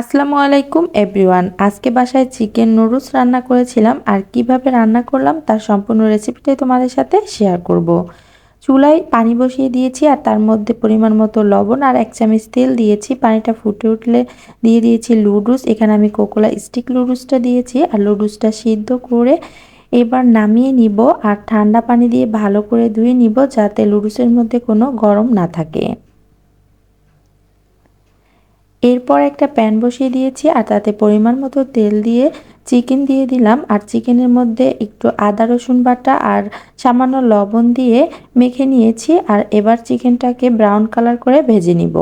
আসসালামু আলাইকুম, এভরিওয়ান। আজকে বাসায় চিকেন নুডলস রান্না করেছিলাম আর কীভাবে রান্না করলাম তার সম্পূর্ণ রেসিপিটাই তোমাদের সাথে শেয়ার করব। চুলায় পানি বসিয়ে দিয়েছি আর তার মধ্যে পরিমাণ মতো লবণ আর এক চামচ তেল দিয়েছি। পানিটা ফুটে উঠলে দিয়ে দিয়েছি লুডুস এখানে আমি কোকোলা স্টিক লুডুসটা দিয়েছি আর লুডুসটা সিদ্ধ করে এবার নামিয়ে নিব আর ঠান্ডা পানি দিয়ে ভালো করে ধুয়ে নিব যাতে লুডুসের মধ্যে কোনো গরম না থাকে। এরপর একটা প্যান বসিয়ে দিয়েছি আর তাতে পরিমাণ মতো তেল দিয়ে চিকেন দিয়ে দিলাম। আর চিকেনের মধ্যে একটু আদা, রসুন বাটা আর সামান্য লবণ দিয়ে মেখে নিয়েছি। আর এবার চিকেনটাকে ব্রাউন কালার করে ভেজে নিব।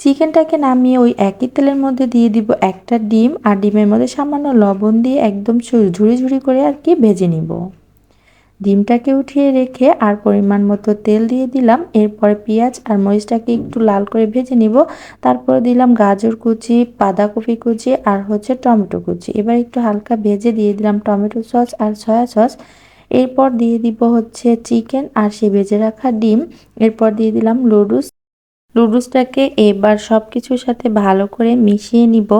চিকেনটাকে নামিয়ে ওই একই তেলের মধ্যে দিয়ে দিব একটা ডিম। আর ডিমের মধ্যে সামান্য লবণ দিয়ে একদম ঝুড়ি ঝুড়ি করে আর কি ভেজে নিব। ডিমটাকে উঠিয়ে রেখে আর পরিমাণ মতো তেল দিয়ে দিলাম। এরপরে পেঁয়াজ আর মরিচটাকে একটু লাল করে ভেজে নিব। তারপর দিলাম গাজর কুচি, বাঁধাকপি কুচি আর হচ্ছে টমেটো কুচি। এবার একটু হালকা ভেজে দিয়ে দিলাম টমেটো সস আর সয়া সস। এরপর দিয়ে দিব হচ্ছে চিকেন আর সে ভেজে রাখা ডিম। এরপর দিয়ে দিলাম লুডুস লুডুসটাকে এবার সব কিছুর সাথে ভালো করে মিশিয়ে নিব।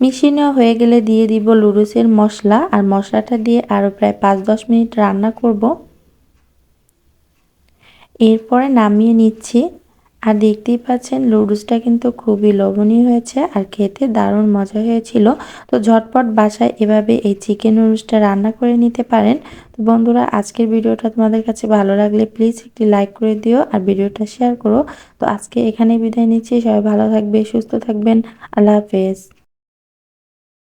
মিশিয়ে নেওয়া হয়ে গেলে দিয়ে দিব লুডুসের মশলা, আর মশলাটা দিয়ে আরও প্রায় পাঁচ দশ মিনিট রান্না করব। এরপরে নামিয়ে নিচ্ছি। আর দেখতেই পাচ্ছেন লুডুসটা কিন্তু খুবই লবণীয় হয়েছে আর খেতে দারুণ মজা হয়েছিল। তো ঝটপট বাসায় এভাবে এই চিকেন নুডলসটা রান্না করে নিতে পারেন। তো বন্ধুরা, আজকের ভিডিওটা তোমাদের কাছে ভালো লাগলে প্লিজ একটি লাইক করে দিও আর ভিডিওটা শেয়ার করো। তো আজকে এখানে বিদায় নিচ্ছি। সবাই ভালো থাকবে, সুস্থ থাকবেন। আল্লাহ হাফেজ।